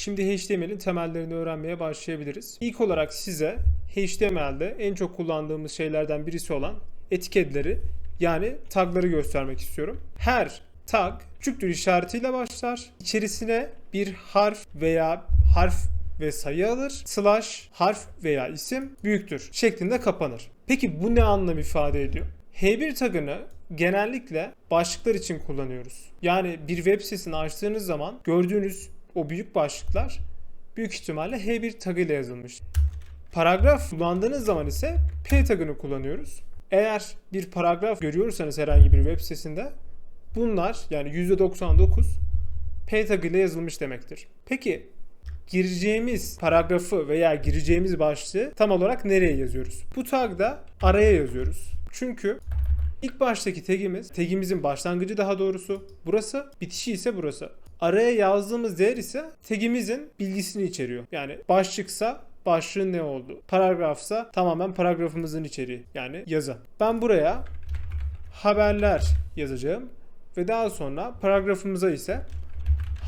Şimdi HTML'in temellerini öğrenmeye başlayabiliriz. İlk olarak size HTML'de en çok kullandığımız şeylerden birisi olan etiketleri yani tagları göstermek istiyorum. Her tag küçüktür işaretiyle başlar. İçerisine bir harf veya harf ve sayı alır. Slash harf veya isim büyüktür şeklinde kapanır. Peki bu ne anlam ifade ediyor? H1 tagını genellikle başlıklar için kullanıyoruz. Yani bir web sitesini açtığınız zaman gördüğünüz o büyük başlıklar büyük ihtimalle H1 tagıyla yazılmış. Paragraf kullandığınız zaman ise P tagını kullanıyoruz. Eğer bir paragraf görüyorsanız herhangi bir web sitesinde bunlar yani %99 P tagıyla yazılmış demektir. Peki gireceğimiz paragrafı veya gireceğimiz başlığı tam olarak nereye yazıyoruz? Bu tagda araya yazıyoruz. Çünkü ilk baştaki tagimiz, tagimizin başlangıcı daha doğrusu burası, bitişi ise burası. Araya yazdığımız değer ise tagimizin bilgisini içeriyor. Yani başlıksa başlığın ne oldu? Paragrafsa tamamen paragrafımızın içeriği yani yazı. Ben buraya haberler yazacağım ve daha sonra paragrafımıza ise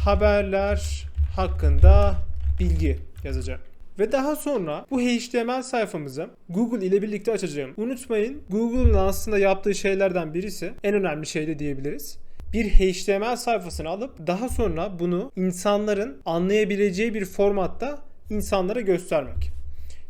haberler hakkında bilgi yazacağım. Ve daha sonra bu HTML sayfamızı Google ile birlikte açacağım. Unutmayın Google'ın aslında yaptığı şeylerden birisi en önemli şey de diyebiliriz. Bir HTML sayfasını alıp daha sonra bunu insanların anlayabileceği bir formatta insanlara göstermek.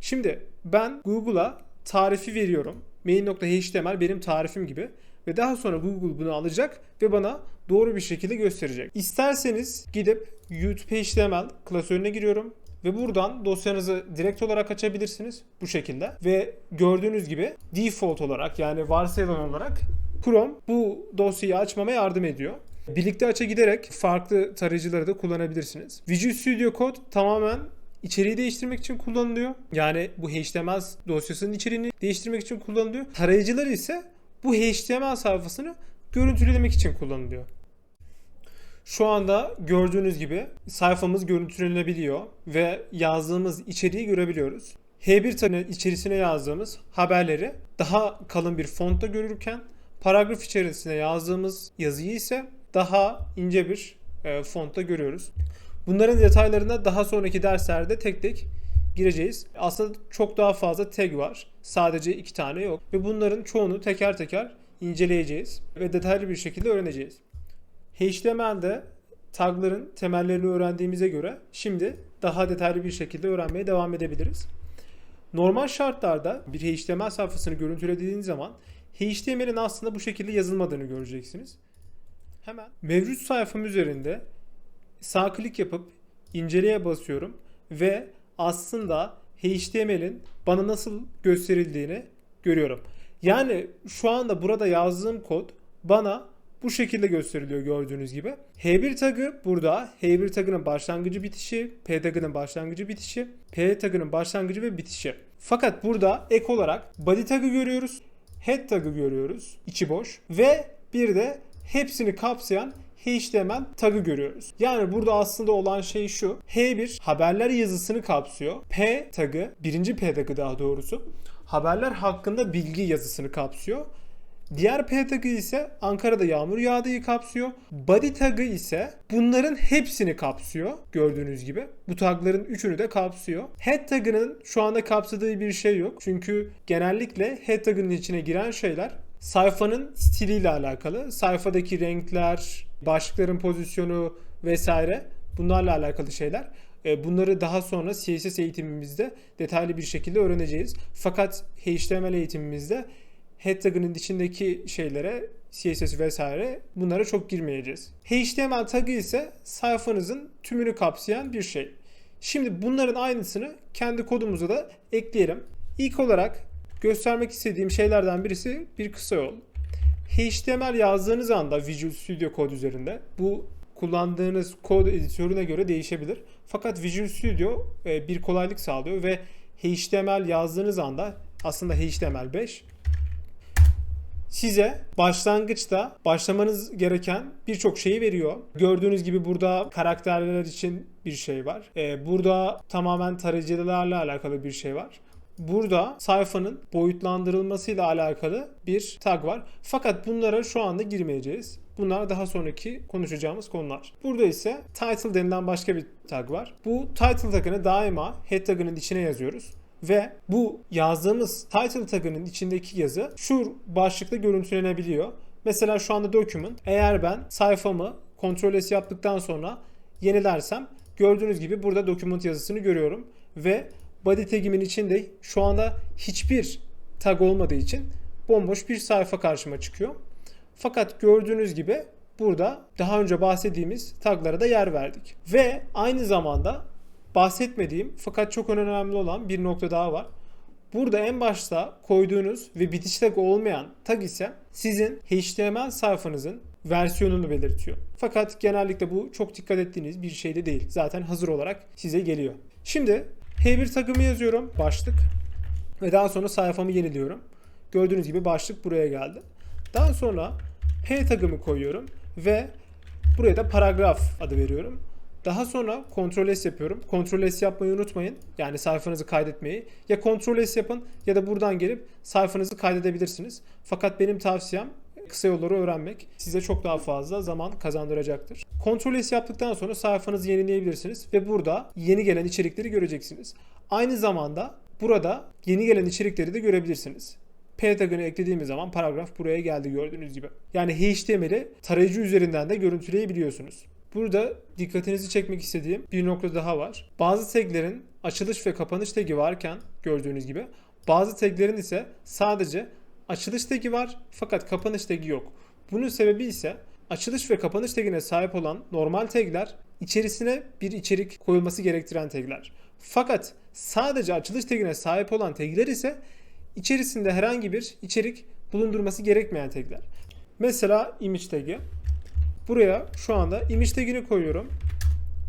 Şimdi ben Google'a tarifi veriyorum. Main.html benim tarifim gibi. Ve daha sonra Google bunu alacak ve bana doğru bir şekilde gösterecek. İsterseniz gidip YouTube HTML klasörüne giriyorum ve buradan dosyanızı direkt olarak açabilirsiniz bu şekilde. Ve gördüğünüz gibi default olarak yani varsayılan olarak Chrome bu dosyayı açmama yardım ediyor. Birlikte aça giderek farklı tarayıcıları da kullanabilirsiniz. Visual Studio Code tamamen içeriği değiştirmek için kullanılıyor. Yani bu HTML dosyasının içeriğini değiştirmek için kullanılıyor. Tarayıcılar ise bu HTML sayfasını görüntülemek için kullanılıyor. Şu anda gördüğünüz gibi sayfamız görüntülenebiliyor ve yazdığımız içeriği görebiliyoruz. H1 tane içerisine yazdığımız haberleri daha kalın bir fontta görürken paragraf içerisine yazdığımız yazıyı ise daha ince bir e, fontta görüyoruz. Bunların detaylarına daha sonraki derslerde tek tek gireceğiz. Aslında çok daha fazla tag var. Sadece iki tane yok. Ve bunların çoğunu teker teker inceleyeceğiz ve detaylı bir şekilde öğreneceğiz. HTML'de tagların temellerini öğrendiğimize göre şimdi daha detaylı bir şekilde öğrenmeye devam edebiliriz. Normal şartlarda bir HTML sayfasını görüntülediğiniz zaman HTML'in aslında bu şekilde yazılmadığını göreceksiniz. Hemen mevcut sayfam üzerinde sağ klik yapıp inceleye basıyorum ve aslında HTML'in bana nasıl gösterildiğini görüyorum. Yani şu anda burada yazdığım kod bana bu şekilde gösteriliyor gördüğünüz gibi. H1 tagı burada H1 tagının başlangıcı bitişi, P tagının başlangıcı bitişi, P tagının başlangıcı ve bitişi. Fakat burada ek olarak body tagı görüyoruz, head tagı görüyoruz, içi boş ve bir de hepsini kapsayan HTML tagı görüyoruz. Yani burada aslında olan şey şu. H1 haberler yazısını kapsıyor. P tagı, birinci P tagı daha doğrusu haberler hakkında bilgi yazısını kapsıyor. Diğer P tagı ise Ankara'da yağmur yağdığı kapsıyor. Body tagı ise bunların hepsini kapsıyor gördüğünüz gibi. Bu tagların üçünü de kapsıyor. Head tagının şu anda kapsadığı bir şey yok. Çünkü genellikle head tagının içine giren şeyler sayfanın stiliyle alakalı. Sayfadaki renkler, başlıkların pozisyonu vesaire bunlarla alakalı şeyler. E, Bunları daha sonra CSS eğitimimizde detaylı bir şekilde öğreneceğiz. Fakat HTML eğitimimizde head tagının içindeki şeylere CSS vesaire bunlara çok girmeyeceğiz. HTML tagı ise sayfanızın tümünü kapsayan bir şey. Şimdi bunların aynısını kendi kodumuza da ekleyelim. İlk olarak göstermek istediğim şeylerden birisi bir kısa yol. HTML yazdığınız anda Visual Studio Code üzerinde bu kullandığınız kod editörüne göre değişebilir. Fakat Visual Studio e, bir kolaylık sağlıyor ve HTML yazdığınız anda aslında HTML5 size başlangıçta başlamanız gereken birçok şeyi veriyor. Gördüğünüz gibi burada karakterler için bir şey var. E, burada tamamen tarayıcılarla alakalı bir şey var. burada sayfanın boyutlandırılmasıyla alakalı bir tag var. Fakat bunlara şu anda girmeyeceğiz. Bunlar daha sonraki konuşacağımız konular. Burada ise title denilen başka bir tag var. Bu title tagını daima head tagının içine yazıyoruz. Ve bu yazdığımız title tagının içindeki yazı şu başlıkta görüntülenebiliyor. Mesela şu anda document. Eğer ben sayfamı Ctrl S yaptıktan sonra yenilersem gördüğünüz gibi burada document yazısını görüyorum. Ve body tagimin içinde şu anda hiçbir tag olmadığı için bomboş bir sayfa karşıma çıkıyor. Fakat gördüğünüz gibi burada daha önce bahsettiğimiz taglara da yer verdik. Ve aynı zamanda bahsetmediğim fakat çok önemli olan bir nokta daha var. Burada en başta koyduğunuz ve bitiş tag olmayan tag ise sizin HTML sayfanızın versiyonunu belirtiyor. Fakat genellikle bu çok dikkat ettiğiniz bir şey de değil. Zaten hazır olarak size geliyor. Şimdi H1 tagımı yazıyorum. Başlık. Ve daha sonra sayfamı yeniliyorum. Gördüğünüz gibi başlık buraya geldi. Daha sonra P tagımı koyuyorum ve buraya da paragraf adı veriyorum. Daha sonra Ctrl S yapıyorum. Ctrl S yapmayı unutmayın. Yani sayfanızı kaydetmeyi. Ya Ctrl S yapın ya da buradan gelip sayfanızı kaydedebilirsiniz. Fakat benim tavsiyem kısa yolları öğrenmek size çok daha fazla zaman kazandıracaktır. Ctrl S yaptıktan sonra sayfanızı yenileyebilirsiniz ve burada yeni gelen içerikleri göreceksiniz. Aynı zamanda burada yeni gelen içerikleri de görebilirsiniz. P tagını eklediğimiz zaman paragraf buraya geldi gördüğünüz gibi. Yani HTML'i tarayıcı üzerinden de görüntüleyebiliyorsunuz. Burada dikkatinizi çekmek istediğim bir nokta daha var. Bazı taglerin açılış ve kapanış tagi varken gördüğünüz gibi bazı taglerin ise sadece açılış tagi var fakat kapanış tagi yok. Bunun sebebi ise açılış ve kapanış tagine sahip olan normal tagler içerisine bir içerik koyulması gerektiren tagler. Fakat sadece açılış tagine sahip olan tagler ise içerisinde herhangi bir içerik bulundurması gerekmeyen tagler. Mesela image tagi. Buraya şu anda image tagini koyuyorum.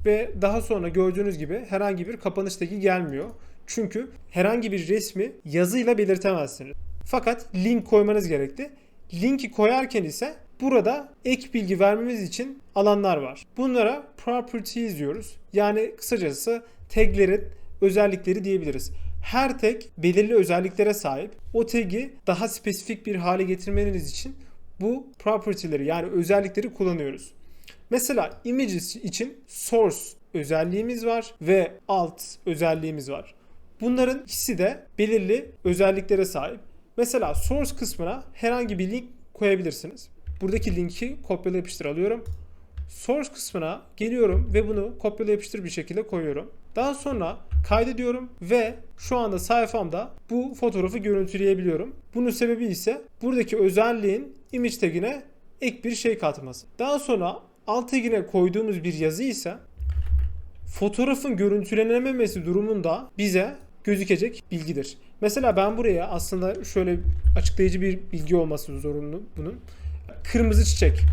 Ve daha sonra gördüğünüz gibi herhangi bir kapanış tagi gelmiyor. Çünkü herhangi bir resmi yazıyla belirtemezsiniz. Fakat link koymanız gerekti. Linki koyarken ise burada ek bilgi vermemiz için alanlar var. Bunlara properties diyoruz. Yani kısacası taglerin özellikleri diyebiliriz. Her tag belirli özelliklere sahip. O tag'i daha spesifik bir hale getirmeniz için bu property'leri yani özellikleri kullanıyoruz. Mesela images için source özelliğimiz var ve alt özelliğimiz var. Bunların ikisi de belirli özelliklere sahip. Mesela source kısmına herhangi bir link koyabilirsiniz. Buradaki linki kopyala yapıştır alıyorum. Source kısmına geliyorum ve bunu kopyala yapıştır bir şekilde koyuyorum. Daha sonra kaydediyorum ve şu anda sayfamda bu fotoğrafı görüntüleyebiliyorum. Bunun sebebi ise buradaki özelliğin image tagine ek bir şey katması. Daha sonra alt tagine koyduğumuz bir yazı ise fotoğrafın görüntülenememesi durumunda bize gözükecek bilgidir. Mesela ben buraya aslında şöyle açıklayıcı bir bilgi olması zorunlu bunun. Kırmızı çiçek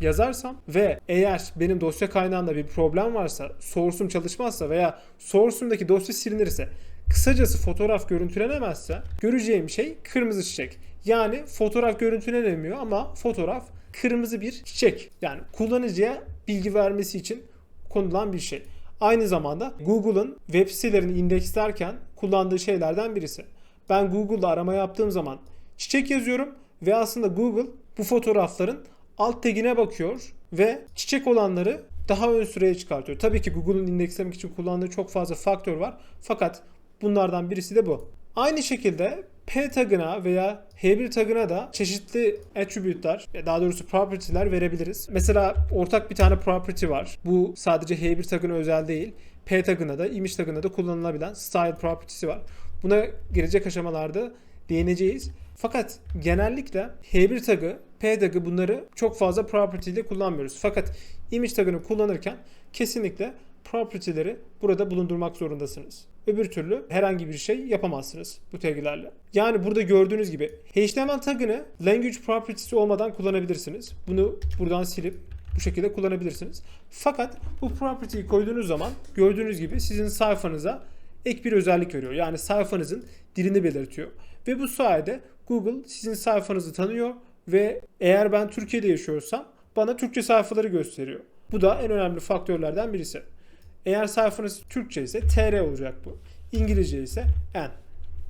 yazarsam ve eğer benim dosya kaynağında bir problem varsa, source'um çalışmazsa veya source'umdaki dosya silinirse, kısacası fotoğraf görüntülenemezse göreceğim şey kırmızı çiçek. Yani fotoğraf görüntülenemiyor ama fotoğraf kırmızı bir çiçek. Yani kullanıcıya bilgi vermesi için konulan bir şey. Aynı zamanda Google'ın web sitelerini indekslerken kullandığı şeylerden birisi. Ben Google'da arama yaptığım zaman çiçek yazıyorum ve aslında Google bu fotoğrafların alt tagine bakıyor ve çiçek olanları daha ön sıraya çıkartıyor. Tabii ki Google'un indekslemek için kullandığı çok fazla faktör var. Fakat bunlardan birisi de bu. Aynı şekilde P tagına veya H1 tagına da çeşitli attribute'lar, daha doğrusu property'ler verebiliriz. Mesela ortak bir tane property var. Bu sadece H1 tagına özel değil. P tagına da, image tagına da kullanılabilen style property'si var. Buna gelecek aşamalarda değineceğiz. Fakat genellikle H1 tagı, P tagı bunları çok fazla property ile kullanmıyoruz. Fakat image tagını kullanırken kesinlikle property'leri burada bulundurmak zorundasınız. Öbür türlü herhangi bir şey yapamazsınız bu taglerle. Yani burada gördüğünüz gibi HTML tagını language property'si olmadan kullanabilirsiniz. Bunu buradan silip bu şekilde kullanabilirsiniz. Fakat bu property'yi koyduğunuz zaman gördüğünüz gibi sizin sayfanıza ek bir özellik veriyor. Yani sayfanızın dilini belirtiyor. Ve bu sayede Google sizin sayfanızı tanıyor ve eğer ben Türkiye'de yaşıyorsam bana Türkçe sayfaları gösteriyor. Bu da en önemli faktörlerden birisi. Eğer sayfanız Türkçe ise TR olacak bu. İngilizce ise N.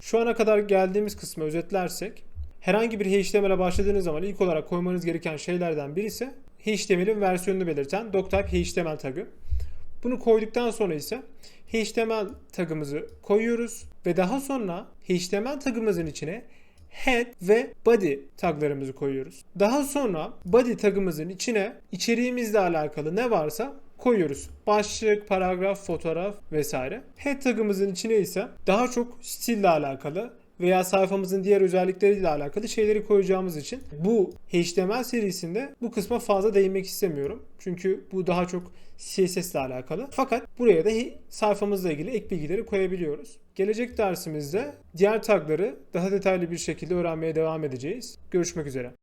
Şu ana kadar geldiğimiz kısmı özetlersek herhangi bir HTML'e başladığınız zaman ilk olarak koymanız gereken şeylerden birisi HTML'in versiyonunu belirten doctype HTML tagı. Bunu koyduktan sonra ise HTML tagımızı koyuyoruz ve daha sonra HTML tagımızın içine head ve body taglarımızı koyuyoruz. Daha sonra body tagımızın içine içeriğimizle alakalı ne varsa koyuyoruz. Başlık, paragraf, fotoğraf vesaire. Head tagımızın içine ise daha çok stille alakalı veya sayfamızın diğer özellikleriyle alakalı şeyleri koyacağımız için bu HTML serisinde bu kısma fazla değinmek istemiyorum. Çünkü bu daha çok CSS ile alakalı. Fakat buraya da sayfamızla ilgili ek bilgileri koyabiliyoruz. Gelecek dersimizde diğer tagları daha detaylı bir şekilde öğrenmeye devam edeceğiz. Görüşmek üzere.